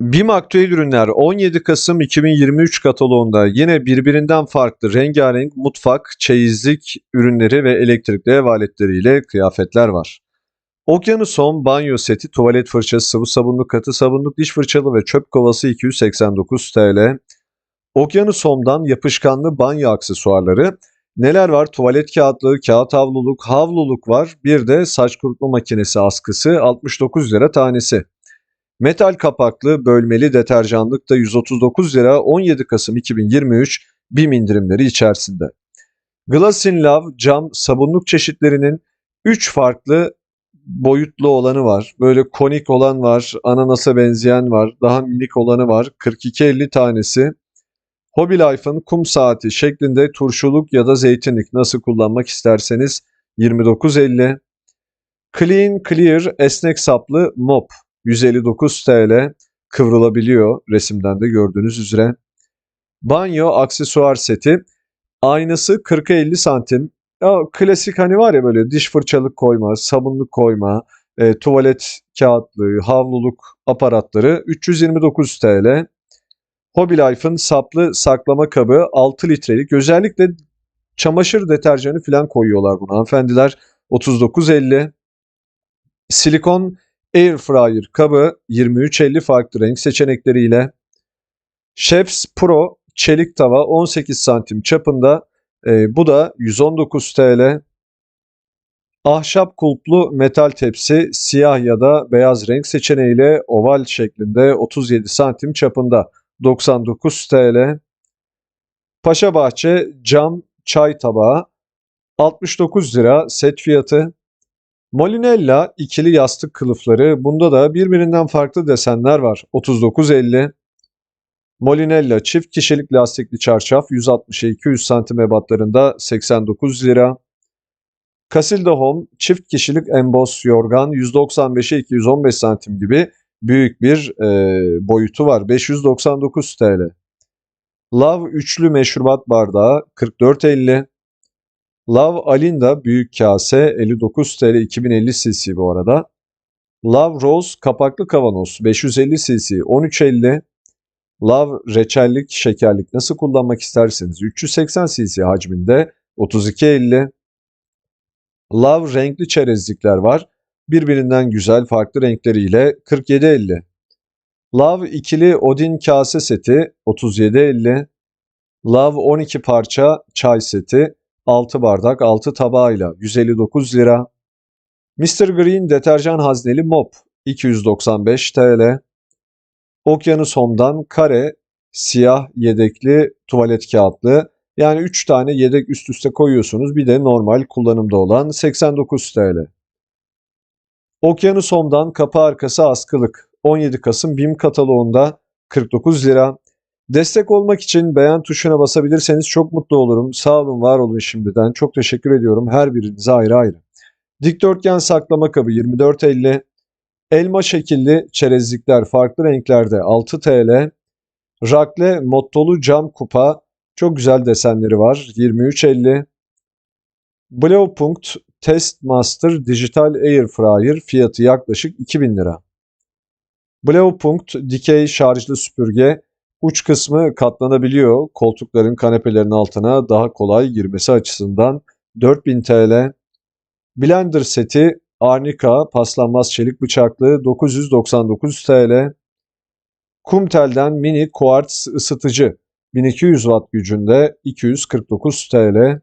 BİM Aktüel Ürünler 17 Kasım 2023 kataloğunda yine birbirinden farklı rengarenk mutfak, çeyizlik ürünleri ve elektrikli ev aletleriyle kıyafetler var. Okyanus Home banyo seti, tuvalet fırçası, sıvı sabunluk, katı sabunluk, diş fırçalı ve çöp kovası 289 TL. Okyanus Home'dan yapışkanlı banyo aksesuarları. Neler var? Tuvalet kağıtlığı, kağıt havluluk, havluluk var. Bir de saç kurutma makinesi askısı 69 lira tanesi. Metal kapaklı bölmeli deterjanlık da 139 lira 17 Kasım 2023 BİM indirimleri içerisinde. Glass in Love cam sabunluk çeşitlerinin 3 farklı boyutlu olanı var. Böyle konik olan var, ananasa benzeyen var, daha minik olanı var. 42.50 tanesi. Hobby Life'ın kum saati şeklinde turşuluk ya da zeytinlik nasıl kullanmak isterseniz 29.50. Clean Clear esnek saplı mop 159 TL kıvrılabiliyor resimden de gördüğünüz üzere. Banyo aksesuar seti aynası 40'a 50 santim. Ya, klasik hani var ya böyle diş fırçalık koyma, sabunluk koyma, e, tuvalet kağıtlığı, havluluk aparatları 329 TL. Hobby Life'ın saplı saklama kabı 6 litrelik. Özellikle çamaşır deterjanı falan koyuyorlar buna hanımefendiler. 39.50. Silikon Air Fryer kabı 23.50 farklı renk seçenekleriyle. Chefs Pro çelik tava 18 santim çapında. E, bu da 119 TL. Ahşap kulplu metal tepsi siyah ya da beyaz renk seçeneğiyle oval şeklinde 37 santim çapında 99 TL. Paşa Bahçe cam çay tabağı 69 lira set fiyatı. Molinella ikili yastık kılıfları. Bunda da birbirinden farklı desenler var. 39.50. Molinella çift kişilik lastikli çarşaf 160'a 200 santim ebatlarında 89 lira. Casilda Home çift kişilik emboss yorgan 195'e 215 santim gibi büyük bir e, boyutu var. 599 TL. Love üçlü meşrubat bardağı 44.50. Love Alinda büyük kase 59 TL 2050 cc bu arada. Love Rose kapaklı kavanoz 550 cc 13.50. Love reçellik şekerlik nasıl kullanmak isterseniz 380 cc hacminde 32.50. Love renkli çerezlikler var. Birbirinden güzel farklı renkleriyle 47.50. Love ikili Odin kase seti 37.50. Love 12 parça çay seti 6 bardak 6 tabağıyla 159 lira. Mr. Green deterjan hazneli mop 295 TL. Okyanus Home'dan kare siyah yedekli tuvalet kağıtlı yani 3 tane yedek üst üste koyuyorsunuz bir de normal kullanımda olan 89 TL. Okyanus Home'dan kapı arkası askılık 17 Kasım BİM kataloğunda 49 lira. Destek olmak için beğen tuşuna basabilirseniz çok mutlu olurum. Sağ olun, var olun şimdiden. Çok teşekkür ediyorum her birinize ayrı ayrı. Dikdörtgen saklama kabı 24.50. Elma şekilli çerezlikler farklı renklerde 6 TL. Rakle mottolu cam kupa çok güzel desenleri var 23.50. Blaupunkt Test Master Digital Air Fryer fiyatı yaklaşık 2000 lira. Blaupunkt dikey şarjlı süpürge Uç kısmı katlanabiliyor. Koltukların kanepelerin altına daha kolay girmesi açısından 4000 TL. Blender seti Arnica paslanmaz çelik bıçaklı 999 TL. Kumtel'den mini kuartz ısıtıcı 1200 watt gücünde 249 TL.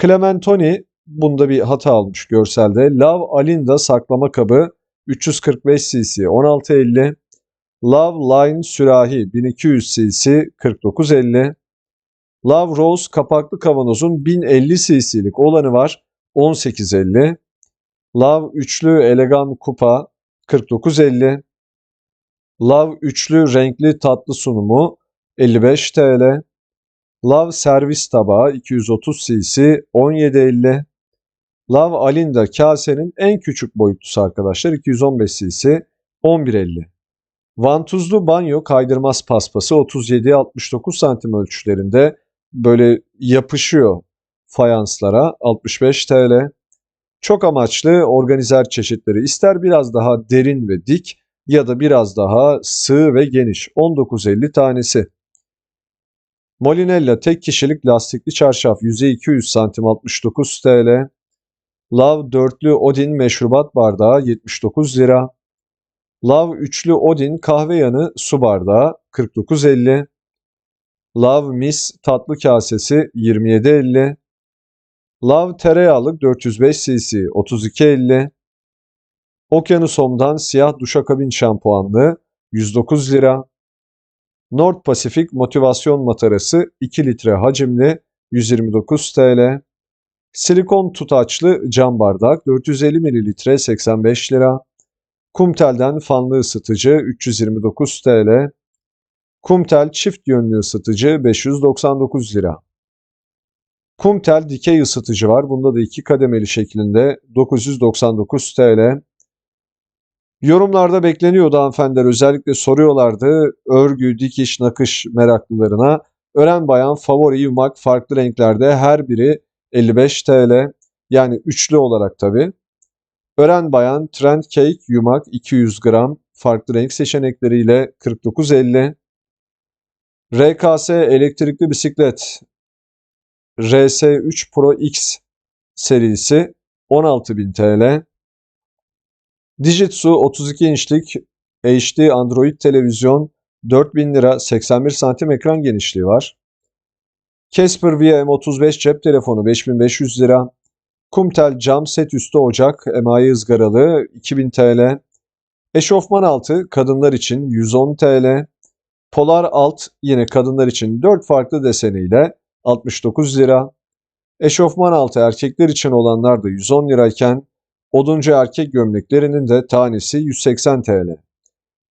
Clementoni bunda bir hata almış görselde. Lav Alinda saklama kabı 345 cc 1650. Love Line sürahi 1200 cc 49.50. Love Rose kapaklı kavanozun 1050 cc'lik olanı var 18.50. Love üçlü elegan kupa 49.50. Love üçlü renkli tatlı sunumu 55 TL. Love servis tabağı 230 cc 17.50. Love Alinda kasenin en küçük boyutlusu arkadaşlar 215 cc 11.50. Vantuzlu banyo kaydırmaz paspası 37-69 santim ölçülerinde böyle yapışıyor fayanslara 65 TL. Çok amaçlı organizer çeşitleri ister biraz daha derin ve dik ya da biraz daha sığ ve geniş 19.50 tanesi. Molinella tek kişilik lastikli çarşaf yüzey 200 santim 69 TL. Lav dörtlü Odin meşrubat bardağı 79 lira. Lav üçlü Odin kahve yanı su bardağı 49.50. Lav mis tatlı kasesi 27.50. Lav tereyağlık 405 cc 32.50. Okyanusom'dan siyah duşakabin şampuanlı 109 lira. Nord Pasifik motivasyon matarası 2 litre hacimli 129 TL. Silikon tutaçlı cam bardak 450 mililitre 85 lira. Kumtel'den fanlı ısıtıcı 329 TL. Kumtel çift yönlü ısıtıcı 599 lira. Kumtel dikey ısıtıcı var. Bunda da iki kademeli şeklinde 999 TL. Yorumlarda bekleniyordu hanımefendiler. Özellikle soruyorlardı örgü, dikiş, nakış meraklılarına. Ören bayan favori yumak farklı renklerde her biri 55 TL. Yani üçlü olarak tabi. Ören bayan trend cake yumak 200 gram farklı renk seçenekleriyle 49.50. RKS elektrikli bisiklet RS3 Pro X serisi 16.000 TL. Dijitsu 32 inçlik HD Android televizyon 4000 lira 81 santim ekran genişliği var. Casper VM35 cep telefonu 5500 lira. Kumtel cam set üstü ocak emayi ızgaralı 2000 TL. Eşofman altı kadınlar için 110 TL. Polar alt yine kadınlar için 4 farklı deseniyle 69 lira. Eşofman altı erkekler için olanlar da 110 lirayken oduncu erkek gömleklerinin de tanesi 180 TL.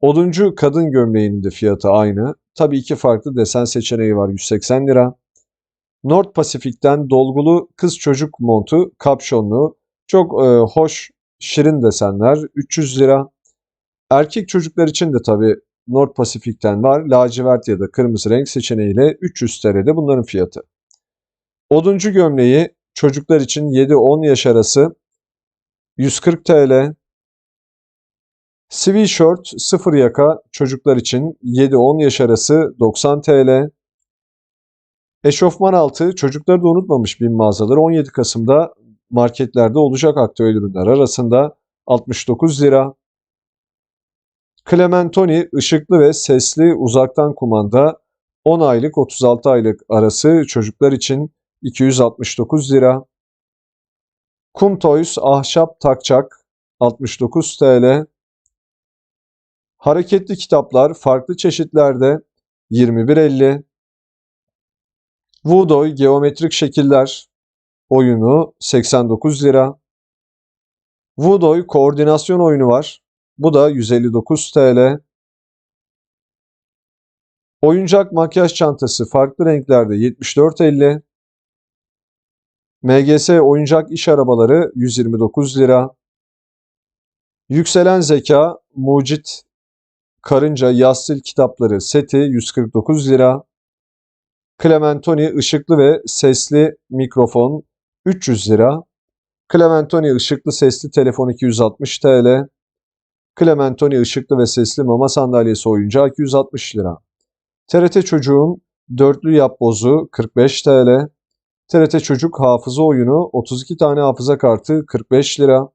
Oduncu kadın gömleğinin de fiyatı aynı. Tabii iki farklı desen seçeneği var 180 lira. Nord Pasifik'ten dolgulu kız çocuk montu kapşonlu çok e, hoş şirin desenler 300 lira. Erkek çocuklar için de tabii Nord Pasifik'ten var. Lacivert ya da kırmızı renk seçeneğiyle 300 TL'de bunların fiyatı. Oduncu gömleği çocuklar için 7-10 yaş arası 140 TL. Sweatshirt sıfır yaka çocuklar için 7-10 yaş arası 90 TL. Eşofman altı çocukları da unutmamış bin mağazaları 17 Kasım'da marketlerde olacak aktüel ürünler arasında 69 lira. Clementoni ışıklı ve sesli uzaktan kumanda 10 aylık 36 aylık arası çocuklar için 269 lira. Kum Toys ahşap takçak 69 TL. Hareketli kitaplar farklı çeşitlerde 21.50. Voodoo geometrik şekiller oyunu 89 lira. Voodoo koordinasyon oyunu var. Bu da 159 TL. Oyuncak makyaj çantası farklı renklerde 74.50. MGS oyuncak iş arabaları 129 lira. Yükselen zeka, mucit, karınca, yassil kitapları seti 149 lira. Clementoni ışıklı ve sesli mikrofon 300 lira. Clementoni ışıklı sesli telefon 260 TL. Clementoni ışıklı ve sesli mama sandalyesi oyuncağı 260 lira. TRT Çocuğun dörtlü yapbozu 45 TL. TRT Çocuk hafıza oyunu 32 tane hafıza kartı 45 lira.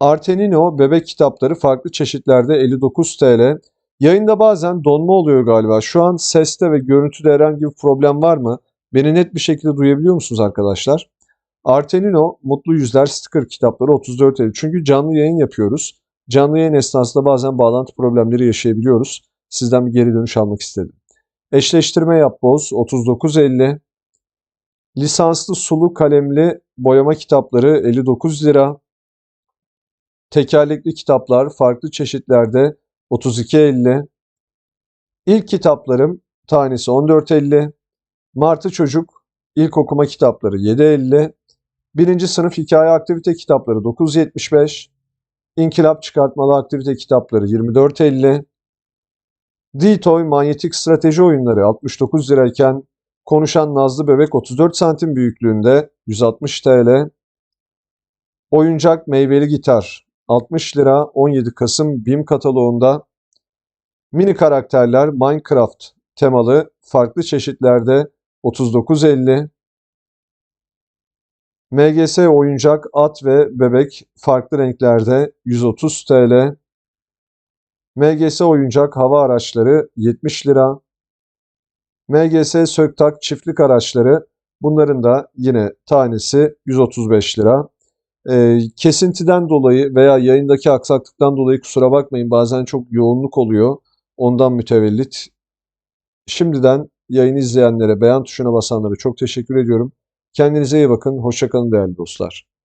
Artenino bebek kitapları farklı çeşitlerde 59 TL. Yayında bazen donma oluyor galiba. Şu an seste ve görüntüde herhangi bir problem var mı? Beni net bir şekilde duyabiliyor musunuz arkadaşlar? Artenino Mutlu Yüzler sticker kitapları 34 TL. Çünkü canlı yayın yapıyoruz. Canlı yayın esnasında bazen bağlantı problemleri yaşayabiliyoruz. Sizden bir geri dönüş almak istedim. Eşleştirme yap boz 39.50. Lisanslı sulu kalemli boyama kitapları 59 lira. Tekerlekli kitaplar farklı çeşitlerde 32.50. İlk kitaplarım tanesi 14.50. Martı Çocuk ilk okuma kitapları 7.50. Birinci sınıf hikaye aktivite kitapları 9.75. İnkılap çıkartmalı aktivite kitapları 24.50. D-Toy manyetik strateji oyunları 69 lirayken konuşan Nazlı Bebek 34 santim büyüklüğünde 160 TL. Oyuncak meyveli gitar 60 lira 17 Kasım BİM kataloğunda. Mini karakterler Minecraft temalı farklı çeşitlerde 39.50. MGS oyuncak at ve bebek farklı renklerde 130 TL. MGS oyuncak hava araçları 70 lira. MGS Söktak çiftlik araçları bunların da yine tanesi 135 lira. Ee, kesintiden dolayı veya yayındaki aksaklıktan dolayı kusura bakmayın bazen çok yoğunluk oluyor. Ondan mütevellit. Şimdiden yayını izleyenlere, beğen tuşuna basanlara çok teşekkür ediyorum. Kendinize iyi bakın. Hoşçakalın değerli dostlar.